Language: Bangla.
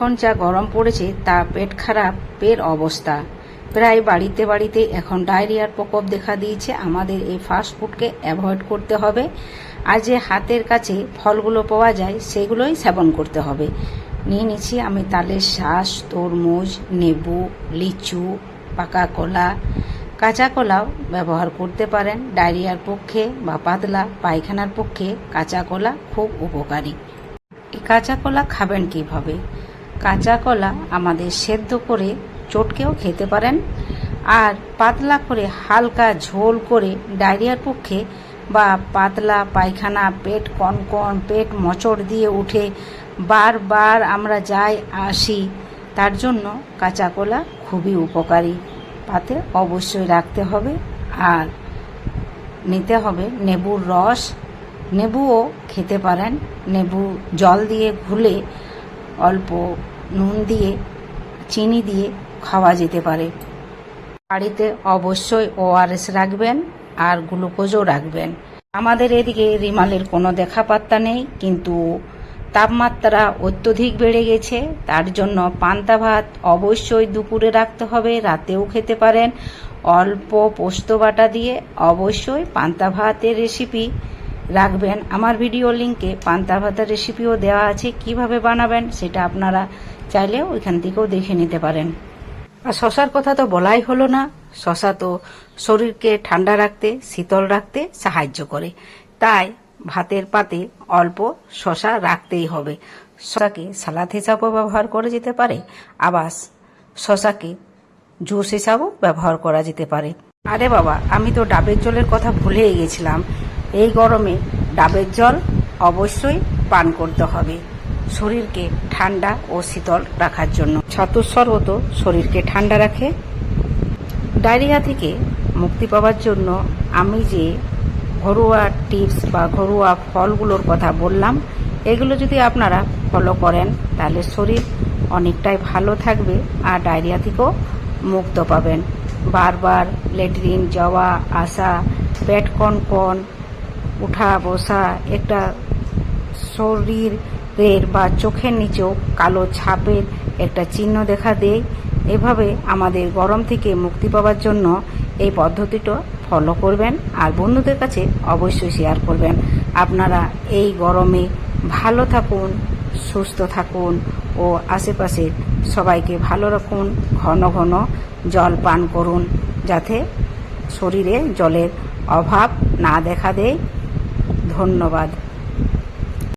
এখন যা গরম পড়েছে তা পেট খারাপের অবস্থা। প্রায় বাড়িতে বাড়িতে এখন ডায়রিয়ার প্রকোপ দেখা দিয়েছে। আমাদের এই ফাস্ট ফুডকে অ্যাভয়েড করতে হবে। আর যে হাতের কাছে ফলগুলো পাওয়া যায়, সেগুলোই সেবন করতে হবে। নিয়ে নিচ্ছি আমি তালের শ্বাস তরমুজ, নেবু, লিচু, পাকা কলা। কাঁচা কলাও ব্যবহার করতে পারেন। ডায়রিয়ার পক্ষে বা পাতলা পায়খানার পক্ষে কাঁচা কলা খুব উপকারী। কাঁচা কলা খাবেন কীভাবে? কাঁচা কলা আমাদের সেদ্ধ করে চটকেও খেতে পারেন। আর পাতলা করে হালকা ঝোল করে ডায়রিয়ার পক্ষে বা পাতলা পায়খানা পেট কনকন, পেট মচড় দিয়ে উঠে বারবার আমরা যাই আসি, তার জন্য কাঁচা কলা খুবই উপকারী। পাতে অবশ্যই রাখতে হবে আর নিতে হবে নেবুর রস। নেবুও খেতে পারেন। নেবু জল দিয়ে ঘুলে অল্প নুন দিয়ে, চিনি দিয়ে খাওয়া যেতে পারে। বাড়িতে অবশ্যই ওআরএস রাখবেন আর গ্লুকোজও রাখবেন। আমাদের এদিকে রিমালের কোনো দেখা পাত্তা নেই, কিন্তু তাপমাত্রা অত্যধিক বেড়ে গেছে। তার জন্য পান্তা ভাত অবশ্যই দুপুরে রাখতে হবে, রাতেও খেতে পারেন। অল্প পোস্ত বাটা দিয়ে অবশ্যই পান্তা ভাতের রেসিপি রাখবেন। আমার ভিডিও লিঙ্কে পান্তা ভাতের রেসিপিও দেওয়া আছে। কীভাবে বানাবেন সেটা আপনারা চাইলে ওইখান থেকেও দেখে নিতে পারেন। আর শশার কথা তো বলাই হলো না। শশা তো শরীরকে ঠান্ডা রাখতে, শীতল রাখতে সাহায্য করে। তাই ভাতের পাতে অল্প শশা রাখতেই হবে। শশাকে সালাদ হিসাবেও ব্যবহার করা যেতে পারে। আবার শশাকে জুস হিসাবেও ব্যবহার করা যেতে পারে। আরে বাবা, আমি তো ডাবের জলের কথা ভুলেই গেছিলাম। এই গরমে ডাবের জল অবশ্যই পান করতে হবে শরীরকে ঠান্ডা ও শীতল রাখার জন্য। ছাতুর শরবত শরীরকে ঠান্ডা রাখে। ডায়রিয়া থেকে মুক্তি পাওয়ার জন্য আমি যে ঘরোয়া টিপস বা ঘরোয়া ফলগুলোর কথা বললাম, এগুলো যদি আপনারা ফলো করেন, তাহলে শরীর অনেকটাই ভালো থাকবে আর ডায়রিয়া থেকেও মুক্ত পাবেন। বারবার লেটরিন যাওয়া আসা পেট কন কন উঠা বসা একটা শরীরের বা চোখের নিচেও কালো ছাপের একটা চিহ্ন দেখা দেয়। এভাবে আমাদের গরম থেকে মুক্তি পাওয়ার জন্য এই পদ্ধতিটা ফলো করবেন আর বন্ধুদের কাছে অবশ্যই শেয়ার করবেন। আপনারা এই গরমে ভালো থাকুন, সুস্থ থাকুন ও আশেপাশে সবাইকে ভালো রাখুন, ঘন ঘন জল পান করুন, যাতে শরীরে জলের অভাব না দেখা দেয়। ধন্যবাদ।